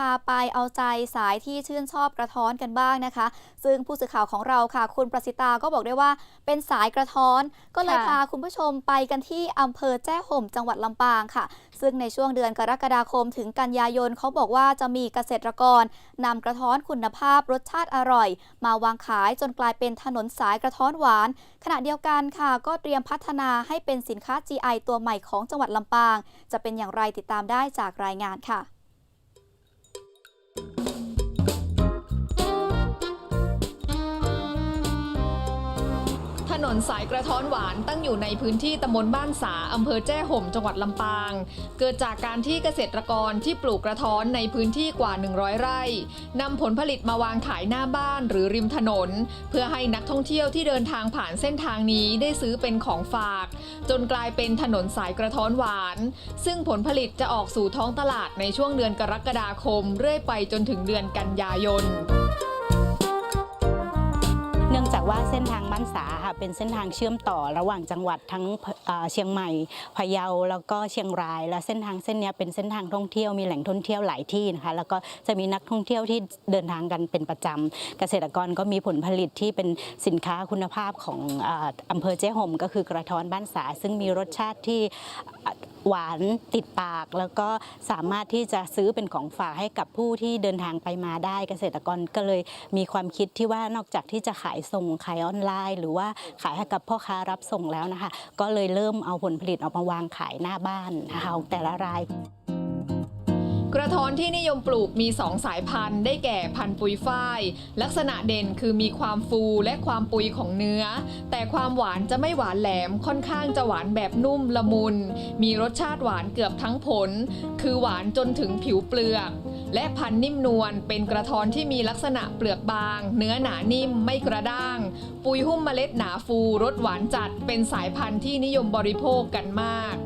พาไปเอาใจสายที่ชื่นชอบกระท้อนกันบ้างนะคะ ซึ่งผู้สื่อข่าวของเราค่ะ คุณประสิตาก็บอกได้ว่าเป็นสายกระท้อน ก็เลยค่ะพาคุณผู้ชมไปกันที่อำเภอแจ้ห่มจังหวัดลำปางค่ะ ซึ่งในช่วงเดือนกรกฎาคมถึงกันยายนเขาบอกว่าจะมีเกษตรกรนำกระท้อนคุณภาพรสชาติอร่อย มาวางขายจนกลายเป็นถนนสายกระท้อนหวาน ขณะเดียวกันค่ะ ก็เตรียมพัฒนาให้เป็นสินค้า GI ตัวใหม่ของจังหวัดลำปาง จะเป็นอย่างไรติดตามได้จากรายงานค่ะ นนสายกระท้อนหวานตั้งอยู่ในพื้นที่ตำบลบ้านสาอำเภอแจ้ห่มจังหวัดลำปาง เกิดจากการที่เกษตรกรที่ปลูกกระท้อนในพื้นที่กว่า 100 ไร่นำผลผลิตมาวางขายหน้าบ้านหรือริมถนน เพื่อให้นักท่องเที่ยวที่เดินทางผ่านเส้นทางนี้ได้ซื้อเป็นของฝาก จนกลายเป็นถนนสายกระท้อนหวาน ซึ่งผลผลิตจะออกสู่ท้องตลาดในช่วงเดือนกรกฎาคม เรื่อยไปจนถึงเดือนกันยายน เนื่องจากว่าเส้นทางบ้านสาค่ะเป็นเส้นทางเชื่อมต่อระหว่างจังหวัดทั้งเชียงใหม่พะเยาแล้วก็เชียงราย และเส้นทางเส้นนี้เป็นเส้นทางท่องเที่ยวมีแหล่งท่องเที่ยวหลายที่นะคะแล้วก็จะมีนักท่องเที่ยวที่เดินทางกันเป็นประจำเกษตรกรก็มีผลผลิตที่เป็นสินค้าคุณภาพของเอ่ออำเภอเจ๊ห่มก็คือกระท้อนบ้านสาซึ่งมีรสชาติที่ หวานติดปาก แล้วก็สามารถที่จะซื้อเป็นของฝากให้กับผู้ที่เดินทางไปมาได้เกษตรกรก็เลยมีความคิดที่ว่านอกจากที่จะขายส่งขายออนไลน์ หรือว่าขายให้กับพ่อค้ารับส่งแล้วนะคะ ก็เลยเริ่มเอาผลผลิตออกมาวางขายหน้าบ้านนะคะของแต่ละราย กระท้อนที่นิยมปลูกมี 2 สายพันธุ์ ได้แก่พันธุ์ปุยฝ้าย ลักษณะเด่นคือมีความฟูและความปุยของเนื้อ แต่ความหวานจะไม่หวานแหลมค่อนข้างจะหวานแบบนุ่มละมุน มีรสชาติหวานเกือบทั้งผล คือหวานจนถึงผิวเปลือก และพันธุ์นิ่มนวลเป็นกระท้อนที่มีลักษณะเปลือกบาง เนื้อหนานิ่มไม่กระด้าง ปุยหุ้มเมล็ดหนาฟูรสหวานจัดเป็นสายพันธุ์ที่นิยมบริโภคกันมาก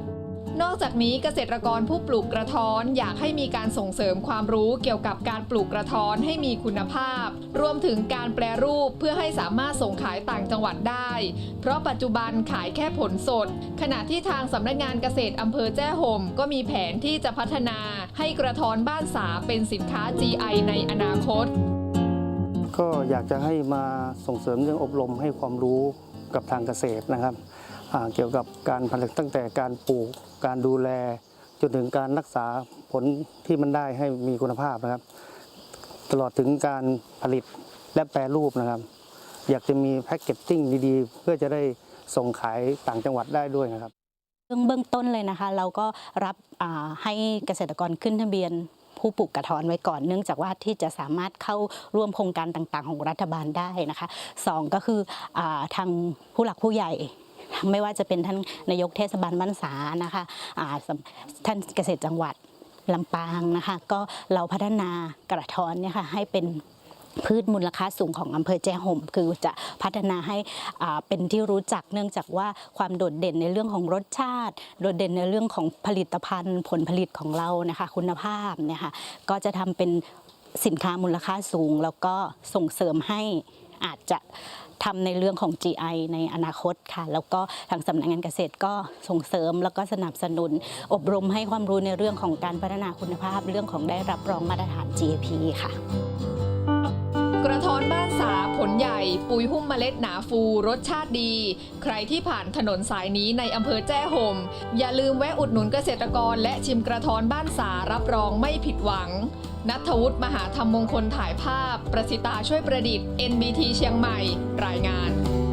นอกจากนี้เกษตรกรผู้ปลูกกระท้อนอยากให้มีการส่งเสริมความรู้เกี่ยวกับการปลูกกระท้อนให้มีคุณภาพ รวมถึงการแปรรูปเพื่อให้สามารถส่งขายต่างจังหวัดได้ เพราะปัจจุบันขายแค่ผลสด ขณะที่ทางสำนักงานเกษตรอำเภอแจ้ห่มก็มีแผนที่จะพัฒนาให้กระท้อนบ้านสาเป็นสินค้า GI ในอนาคต ก็อยากจะให้มาส่งเสริมเรื่องอบรมให้ความรู้กับทางเกษตรนะครับ เกี่ยวกับการผลิตตั้งแต่การปลูกการดูแล จนถึงการรักษาผลที่มันได้ให้มีคุณภาพนะครับ ตลอดถึงการผลิตและแปรรูปนะครับ อยากจะมีแพ็กเกจจิ้งดีๆ เพื่อจะได้ส่งขายต่างจังหวัดได้ด้วยนะครับเบื้องเบื้องต้นเลยนะคะ เราก็รับให้เกษตรกรขึ้นทะเบียนผู้ปลูกกระท้อนไว้ก่อนเนื่องจากว่าที่จะสามารถเข้าร่วมโครงการต่างๆ ของรัฐบาลได้นะคะสองก็คืออทางผู้หลักผู้ใหญ่ ไม่ว่าจะเป็นท่านนายกเทศบาลบ้านสานะคะท่านเกษตรจังหวัดลำปางนะคะก็เราพัฒนากระท้อนเนี่ยค่ะให้เป็นพืชมูลค่าสูงของอำเภอแจ้ห่ม คือจะพัฒนาให้เป็นที่รู้จักเนื่องจากว่าความโดดเด่นในเรื่องของรสชาติ โดดเด่นในเรื่องของผลิตภัณฑ์ ผลผลิตของเรานะคะคุณภาพเนี่ยค่ะก็จะทำเป็นสินค้ามูลค่าสูง แล้วก็ส่งเสริมให้ อาจจะทำในเรื่องของ GI ในอนาคตค่ะ แล้วก็ทางสำนักงานเกษตรก็ส่งเสริมแล้วก็สนับสนุน อบรมให้ความรู้ในเรื่องของการพัฒนาคุณภาพ เรื่องของได้รับรองมาตรฐาน GAP ค่ะ กระท้อนบ้านสาผลใหญ่ ปุยหุ้มเมล็ดหนาฟูรสชาติดี ใครที่ผ่านถนนสายนี้ในอำเภอแจ้ห่มอย่าลืมแวะอุดหนุนเกษตรกร และชิมกระท้อนบ้านสารับรองไม่ผิดหวัง นัทวุฒิมหาธรรมมงคลถ่ายภาพ ประสิตาช่วยประดิษฐ์ NBT เชียงใหม่ รายงาน